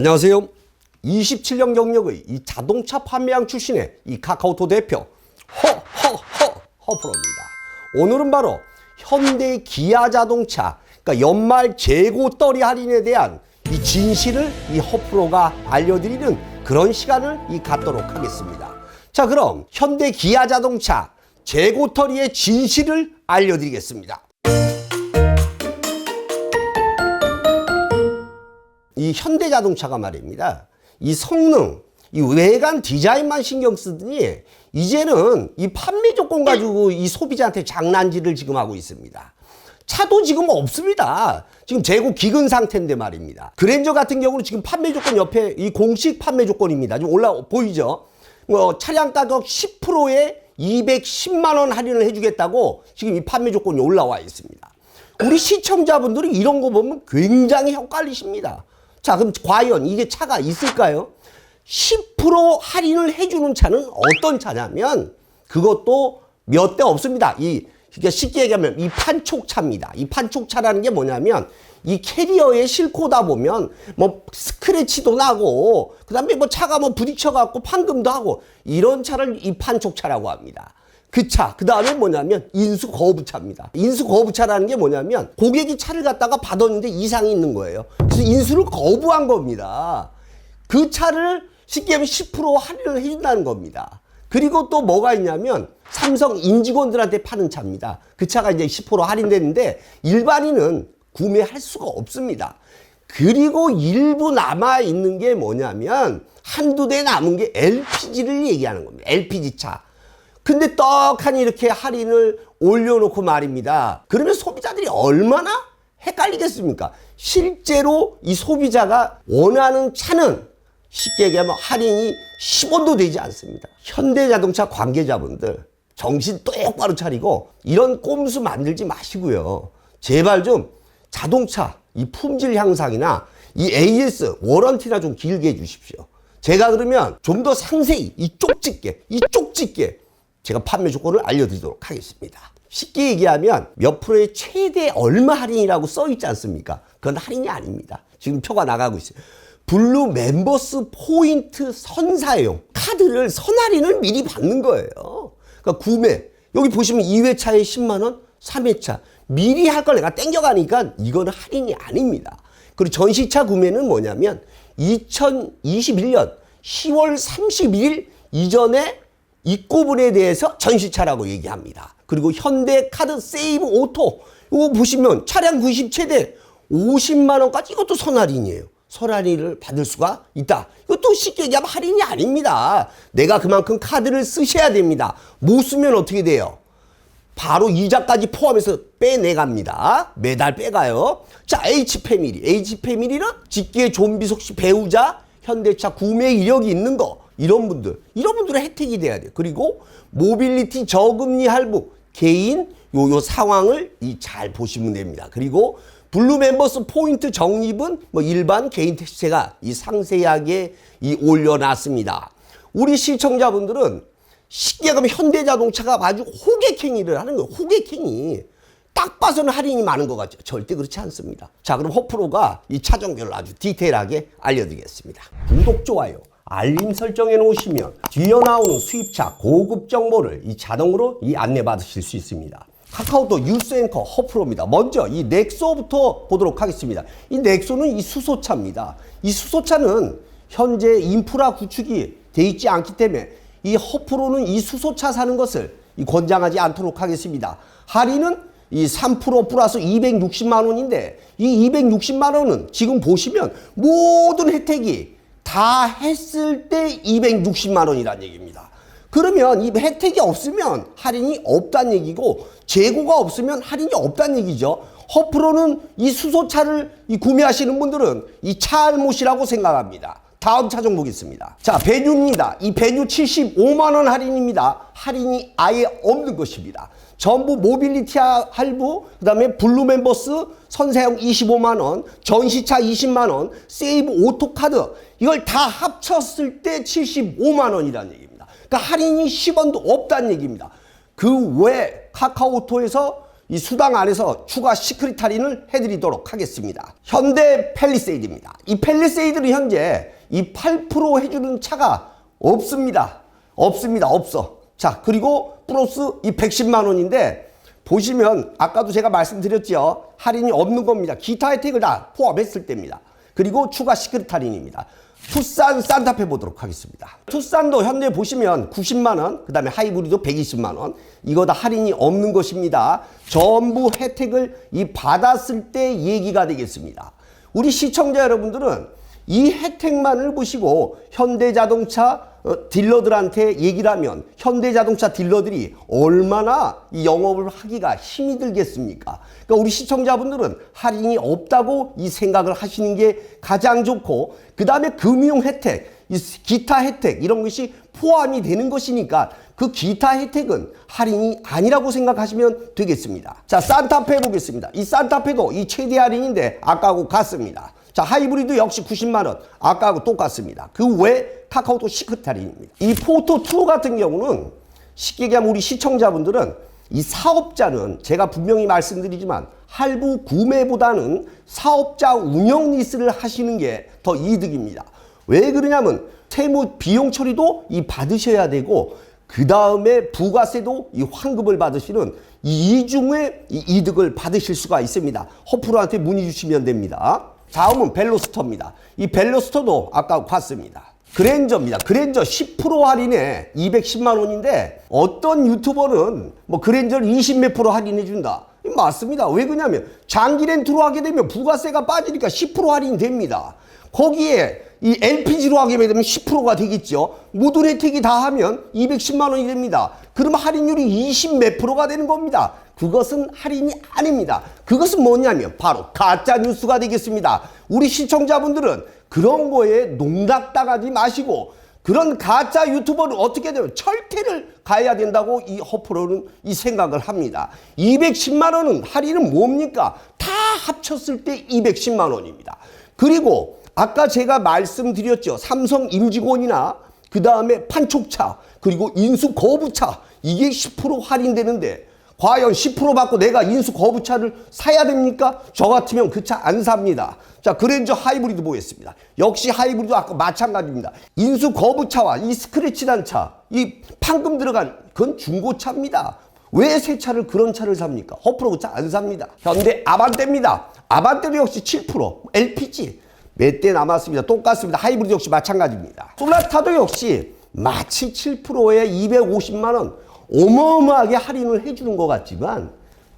안녕하세요. 27년 경력의 이 자동차 판매왕 출신의 이 카카오톡 대표 허허허 허프로입니다. 오늘은 바로 현대 기아 자동차 그러니까 연말 재고 떨이 할인에 대한 이 진실을 이 허프로가 알려드리는 그런 시간을 이 갖도록 하겠습니다. 자 그럼 현대 기아 자동차 재고 떨이의 진실을 알려드리겠습니다. 이 현대자동차가 말입니다. 이 성능, 이 외관 디자인만 신경 쓰더니 이제는 이 판매 조건 가지고 이 소비자한테 장난질을 지금 하고 있습니다. 차도 지금 없습니다. 지금 재고 기근 상태인데 말입니다. 그랜저 같은 경우는 지금 판매 조건 옆에 이 공식 판매 조건입니다. 좀 올라 보이죠? 뭐 차량 가격 10%에 210만 원 할인을 해주겠다고 지금 이 판매 조건이 올라와 있습니다. 우리 시청자분들이 이런 거 보면 굉장히 헷갈리십니다. 자, 그럼 과연 이게 차가 있을까요? 10% 할인을 해주는 차는 어떤 차냐면 그것도 몇 대 없습니다. 이 그러니까 쉽게 얘기하면 이 판촉차입니다. 이 판촉차라는 게 뭐냐면 이 캐리어에 싣고다 보면 뭐 스크래치도 나고 그다음에 뭐 차가 뭐 부딪혀 갖고 판금도 하고 이런 차를 이 판촉차라고 합니다. 그 차, 그 다음에 뭐냐면 인수 거부차입니다. 인수 거부차라는 게 뭐냐면 고객이 차를 갖다가 받았는데 이상이 있는 거예요. 그래서 인수를 거부한 겁니다. 그 차를 쉽게 하면 10% 할인을 해준다는 겁니다. 그리고 또 뭐가 있냐면 삼성 임직원들한테 파는 차입니다. 그 차가 이제 10% 할인되는데 일반인은 구매할 수가 없습니다. 그리고 일부 남아 있는 게 뭐냐면 한두 대 남은 게 LPG를 얘기하는 겁니다. LPG 차. 근데 떡하니 이렇게 할인을 올려놓고 말입니다. 그러면 소비자들이 얼마나 헷갈리겠습니까? 실제로 이 소비자가 원하는 차는 쉽게 얘기하면 할인이 10원도 되지 않습니다. 현대자동차 관계자분들 정신 똑바로 차리고 이런 꼼수 만들지 마시고요. 제발 좀 자동차 이 품질 향상이나 이 AS 워런티나 좀 길게 해주십시오. 제가 그러면 좀 더 상세히 이 쪽집게 이 쪽집게 제가 판매 조건을 알려드리도록 하겠습니다. 쉽게 얘기하면 몇 프로의 최대 얼마 할인이라고 써 있지 않습니까? 그건 할인이 아닙니다. 지금 표가 나가고 있어요. 블루 멤버스 포인트 선사용 카드를 선할인을 미리 받는 거예요. 그러니까 구매 여기 보시면 2회차에 10만 원, 3회차 미리 할 걸 내가 땡겨가니까 이거는 할인이 아닙니다. 그리고 전시차 구매는 뭐냐면 2021년 10월 31일 이전에 입고분에 대해서 전시차라고 얘기합니다. 그리고 현대 카드 세이브 오토 이거 보시면 차량 90 최대 50만 원까지 이것도 선할인이에요. 선할인을 받을 수가 있다. 이것도 쉽게 얘기하면 할인이 아닙니다. 내가 그만큼 카드를 쓰셔야 됩니다. 못 쓰면 어떻게 돼요? 바로 이자까지 포함해서 빼내갑니다. 매달 빼가요. 자, H패밀리. H패밀리는 직계 좀비속 씨 배우자, 현대차 구매 이력이 있는 거. 이런 분들. 이런 분들은 혜택이 돼야 돼요. 그리고 모빌리티 저금리 할부. 개인 요, 요 상황을 이 잘 보시면 됩니다. 그리고 블루 멤버스 포인트 적립은 뭐 일반 개인 택시세가 이 상세하게 이 올려놨습니다. 우리 시청자분들은 쉽게 가면 현대자동차가 아주 호객행위를 하는 거예요. 호객행위. 딱 봐서는 할인이 많은 것 같죠. 절대 그렇지 않습니다. 자, 그럼 호프로가 이 차종별로 아주 디테일하게 알려드리겠습니다. 구독, 좋아요, 알림 설정해 놓으시면 뒤에 나오는 수입차 고급 정보를 이 자동으로 이 안내 받으실 수 있습니다. 카카오톡 뉴스 앵커 허프로입니다. 먼저 이 넥소부터 보도록 하겠습니다. 이 넥소는 이 수소차입니다. 이 수소차는 현재 인프라 구축이 돼 있지 않기 때문에 이 허프로는 이 수소차 사는 것을 이 권장하지 않도록 하겠습니다. 할인은 이3% 플러스 260만 원인데 이 260만 원은 지금 보시면 모든 혜택이 다 했을 때 260만 원이란 얘기입니다. 그러면 이 혜택이 없으면 할인이 없다는 얘기고 재고가 없으면 할인이 없다는 얘기죠. 허프로는 이 수소차를 이 구매하시는 분들은 이 차알못이라고 생각합니다. 다음 차종 보겠습니다. 자, 배뉴입니다. 이 배뉴 75만 원 할인입니다. 할인이 아예 없는 것입니다. 전부 모빌리티 할부, 그다음에 블루 멤버스 선사용 25만 원, 전시차 20만 원, 세이브 오토카드 이걸 다 합쳤을 때 75만 원이라는 얘기입니다. 그러니까 할인이 10원도 없다는 얘기입니다. 그 외 카카오톡에서 이 수당 안에서 추가 시크릿 할인을 해드리도록 하겠습니다. 현대 펠리세이드입니다. 이 펠리세이드는 현재 이 8% 해주는 차가 없습니다. 없습니다. 없어. 자, 그리고 플러스 이 110만 원인데 보시면 아까도 제가 말씀드렸죠. 할인이 없는 겁니다. 기타 혜택을 다 포함했을 때입니다. 그리고 추가 시크릿 할인입니다. 투싼 산타페 보도록 하겠습니다. 투싼도 현대 보시면 90만 원, 그 다음에 하이브리드 120만 원. 이거 다 할인이 없는 것입니다. 전부 혜택을 이 받았을 때 얘기가 되겠습니다. 우리 시청자 여러분들은 이 혜택만을 보시고 현대자동차 어, 딜러들한테 얘기를 하면 현대자동차 딜러들이 얼마나 이 영업을 하기가 힘이 들겠습니까? 그러니까 우리 시청자분들은 할인이 없다고 이 생각을 하시는 게 가장 좋고 그 다음에 금융 혜택, 이 기타 혜택 이런 것이 포함이 되는 것이니까 그 기타 혜택은 할인이 아니라고 생각하시면 되겠습니다. 자, 산타페 보겠습니다. 이 산타페도 이 최대 할인인데 아까하고 같습니다. 자, 하이브리드 역시 90만원. 아까하고 똑같습니다. 그 외 카카오톡 시크릿 할인입니다. 이 포토2 같은 경우는 쉽게 얘기하면 우리 시청자분들은 이 사업자는 제가 분명히 말씀드리지만 할부 구매보다는 사업자 운영 리스를 하시는 게 더 이득입니다. 왜 그러냐면 세무 비용 처리도 이 받으셔야 되고 그 다음에 부가세도 이 환급을 받으시는 이 이중의 이 이득을 받으실 수가 있습니다. 허프로한테 문의 주시면 됩니다. 다음은 벨로스터입니다. 이 벨로스터도 아까 봤습니다. 그랜저입니다. 그랜저 10% 할인에 210만 원인데 어떤 유튜버는 뭐 그랜저를 20몇 프로 할인해 준다. 맞습니다. 왜 그러냐면 장기 렌트로 하게 되면 부가세가 빠지니까 10% 할인이 됩니다. 거기에 이 LPG로 하게 되면 10%가 되겠죠. 모든 혜택이 다 하면 210만 원이 됩니다. 그러면 할인율이 20 몇 프로가 되는 겁니다. 그것은 할인이 아닙니다. 그것은 뭐냐면 바로 가짜 뉴스가 되겠습니다. 우리 시청자분들은 그런 거에 농락당하지 마시고 그런 가짜 유튜버를 어떻게 되면 철퇴를 가야 된다고 이 허프로는 이 생각을 합니다. 210만 원은 할인은 뭡니까? 다 합쳤을 때 210만 원입니다. 그리고 아까 제가 말씀드렸죠. 삼성 임직원이나 그 다음에 판촉차 그리고 인수 거부차 이게 10% 할인되는데 과연 10% 받고 내가 인수 거부차를 사야 됩니까? 저 같으면 그 차 안 삽니다. 자, 그랜저 하이브리드 보겠습니다. 역시 하이브리드 아까 마찬가지입니다. 인수 거부차와 이 스크래치 난 차, 이 판금 들어간 그건 중고차입니다. 왜 새 차를 그런 차를 삽니까? 허프로 차안 삽니다. 현대 아반떼입니다. 아반떼도 역시 7% LPG 몇 대 남았습니다. 똑같습니다. 하이브리드 역시 마찬가지입니다. 솔라타도 역시 마치 7%에 250만 원 어마어마하게 할인을 해주는 것 같지만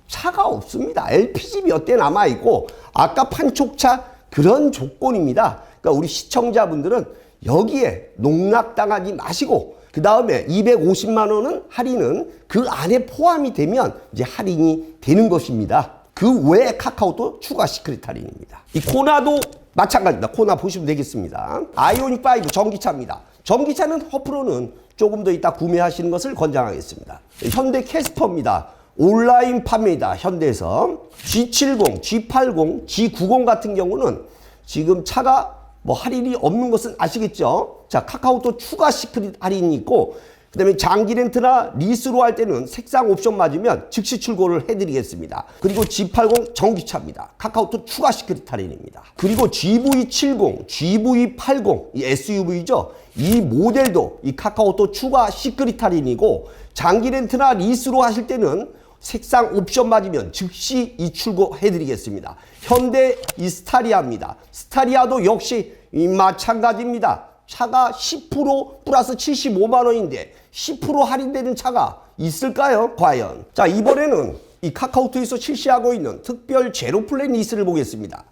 차가 없습니다. LPG 몇 대 남아 있고 아까 판촉차 그런 조건입니다. 그러니까 우리 시청자분들은 여기에 농락당하지 마시고 그 다음에 250만 원은 할인은 그 안에 포함이 되면 이제 할인이 되는 것입니다. 그 외에 카카오도 추가 시크릿 할인입니다. 이 코나도 마찬가지입니다. 코나 보시면 되겠습니다. 아이오닉 5 전기차입니다. 전기차는 허프로는 조금 더 이따 구매하시는 것을 권장하겠습니다. 현대 캐스퍼입니다. 온라인 판매이다. 현대에서 G70, G80, G90 같은 경우는 지금 차가 뭐 할인이 없는 것은 아시겠죠? 자, 카카오톡 추가 시크릿 할인이 있고 그 다음에 장기 렌트나 리스로 할 때는 색상 옵션 맞으면 즉시 출고를 해드리겠습니다. 그리고 G80 전기차입니다. 카카오톡 추가 시크릿 할인입니다. 그리고 GV70, GV80 이 SUV죠. 이 모델도 이 카카오톡 추가 시크릿 할인이고 장기 렌트나 리스로 하실 때는 색상 옵션 맞으면 즉시 이 출고 해드리겠습니다. 현대 이 스타리아입니다. 스타리아도 역시 이 마찬가지입니다. 차가 10% 플러스 75만 원인데 10% 할인되는 차가 있을까요? 과연? 자 이번에는 이 카카오톡에서 실시하고 있는 특별 제로 플랜 리스를 보겠습니다.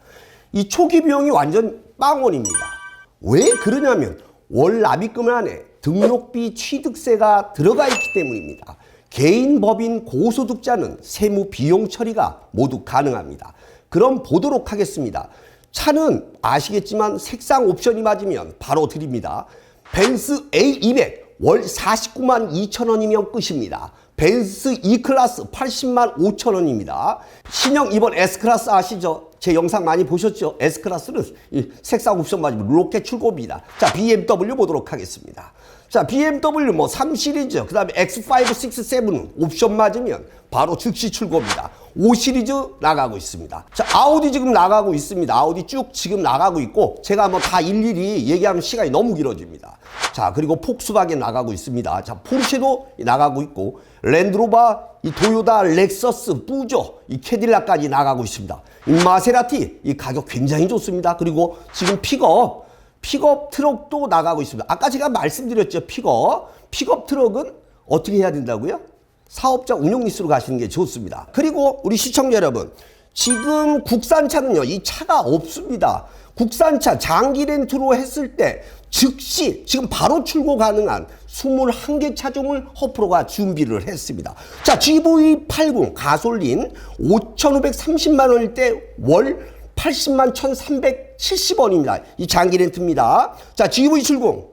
이 초기 비용이 완전 빵원입니다. 왜 그러냐면 월 납입금 안에 등록비 취득세가 들어가 있기 때문입니다. 개인 법인 고소득자는 세무 비용 처리가 모두 가능합니다. 그럼 보도록 하겠습니다. 차는 아시겠지만 색상 옵션이 맞으면 바로 드립니다. 벤스 A200 월 49만 2천 원이면 끝입니다. 벤스 E클래스 80만 5천 원입니다. 신형 이번 S클래스 아시죠? 제 영상 많이 보셨죠? S클래스는 이 색상 옵션 맞으면 로켓 출고입니다. 자, BMW 보도록 하겠습니다. 자, BMW 뭐 3시리즈, 그 다음에 X5, 6, 7은 옵션 맞으면 바로 즉시 출고입니다. 5 시리즈 나가고 있습니다. 자, 아우디 지금 나가고 있습니다. 아우디 쭉 지금 나가고 있고 제가 뭐다 일일이 얘기하면 시간이 너무 길어집니다. 자, 그리고 폭스바겐 나가고 있습니다. 자, 포르쉐도 나가고 있고 랜드로버, 이 도요다, 렉서스, 뿌조, 이 캐딜락까지 나가고 있습니다. 이 마세라티 이 가격 굉장히 좋습니다. 그리고 지금 픽업 픽업 트럭도 나가고 있습니다. 아까 제가 말씀드렸죠. 픽업. 픽업 트럭은 어떻게 해야 된다고요? 사업자 운영 리스로 가시는 게 좋습니다. 그리고 우리 시청자 여러분, 지금 국산차는요, 이 차가 없습니다. 국산차 장기 렌트로 했을 때 즉시 지금 바로 출고 가능한 21개 차종을 허프로가 준비를 했습니다. 자, GV80 가솔린 5,530만 원일 때 월 80만 1,370원입니다. 이 장기 렌트입니다. 자, GV70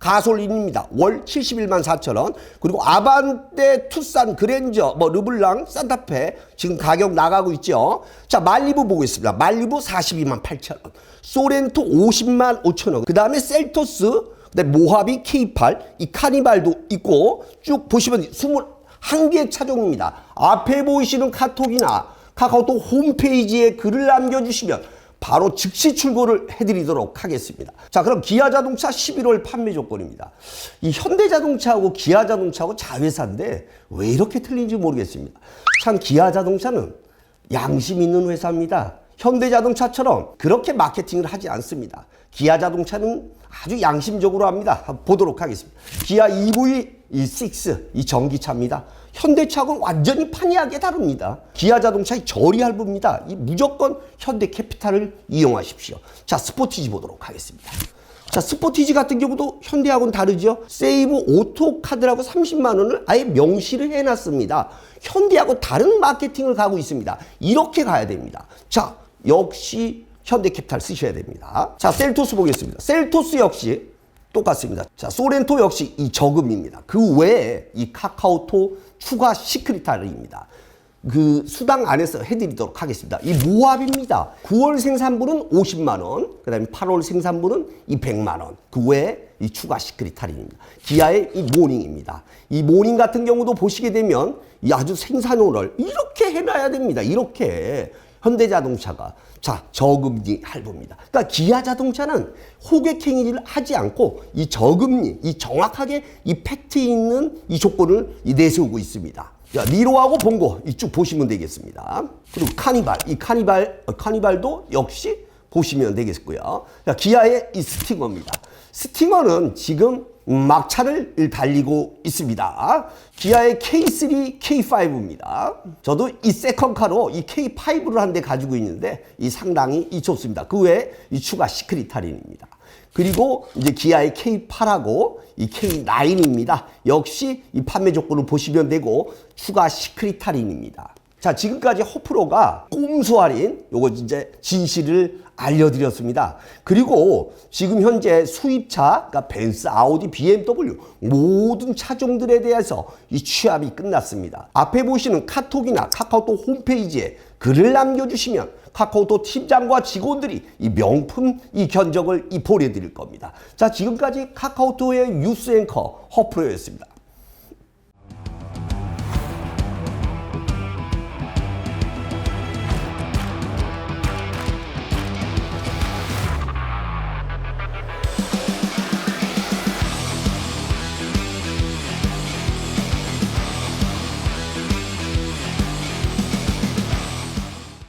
가솔린입니다. 월 71만 4천 원. 그리고 아반떼, 투싼, 그랜저, 뭐 르블랑, 산타페 지금 가격 나가고 있죠. 자, 말리부 보겠습니다. 말리부 42만 8천 원. 소렌토 50만 5천 원. 그 다음에 셀토스, 그다음에 모하비 K8, 이 카니발도 있고 쭉 보시면 21개 차종입니다. 앞에 보이시는 카톡이나 카카오톡 홈페이지에 글을 남겨주시면 바로 즉시 출고를 해드리도록 하겠습니다. 자, 그럼 기아 자동차 11월 판매 조건입니다. 이 현대 자동차하고 기아 자동차하고 자회사인데 왜 이렇게 틀린지 모르겠습니다. 참 기아 자동차는 양심 있는 회사입니다. 현대 자동차처럼 그렇게 마케팅을 하지 않습니다. 기아 자동차는 아주 양심적으로 합니다. 보도록 하겠습니다. 기아 EV6 이 전기차입니다. 현대차하고는 완전히 판이하게 다릅니다. 기아 자동차의 저리 할부입니다. 이 무조건 현대 캐피탈을 이용하십시오. 자, 스포티지 보도록 하겠습니다. 자, 스포티지 같은 경우도 현대하고는 다르죠. 세이브 오토 카드라고 30만 원을 아예 명시를 해놨습니다. 현대하고 다른 마케팅을 가고 있습니다. 이렇게 가야 됩니다. 자, 역시 현대캐피탈 쓰셔야 됩니다. 자, 셀토스 보겠습니다. 셀토스 역시 똑같습니다. 자, 소렌토 역시 이 저금입니다. 그 외에 이 카카오토 추가 시크릿탈입니다. 그 수당 안에서 해드리도록 하겠습니다. 이 모합입니다. 9월 생산분은 50만 원, 그 다음에 8월 생산분은 이 100만 원. 그 외에 이 추가 시크릿 할인입니다. 기아의 이 모닝입니다. 이 모닝 같은 경우도 보시게 되면 이 아주 생산호를 이렇게 해놔야 됩니다. 이렇게. 현대자동차가 자 저금리 할부입니다. 그러니까 기아 자동차는 호객 행위를 하지 않고 이 저금리 이 정확하게 이 팩트 있는 이 조건을 이 내세우고 있습니다. 자, 니로하고 봉고 이 쭉 보시면 되겠습니다. 그리고 카니발 이 카니발 어, 카니발도 역시 보시면 되겠고요. 자, 기아의 이 스팅어입니다. 스팅어는 지금 막차를 달리고 있습니다. 기아의 K3, K5입니다. 저도 이 세컨카로 이 K5를 한 대 가지고 있는데 이 상당히 이 좋습니다. 그 외에 이 추가 시크릿 할인입니다. 그리고 이제 기아의 K8하고 이 K9입니다. 역시 이 판매 조건을 보시면 되고 추가 시크릿 할인입니다. 자, 지금까지 호프로가 꼼수 할인 요거 이제 진실을 알려드렸습니다. 그리고 지금 현재 수입차, 그러니까 벤츠, 아우디, BMW 모든 차종들에 대해서 이 취합이 끝났습니다. 앞에 보시는 카톡이나 카카오톡 홈페이지에 글을 남겨주시면 카카오톡 팀장과 직원들이 이 명품 이 견적을 이 보내드릴 겁니다. 자, 지금까지 카카오톡의 뉴스 앵커 허프로였습니다.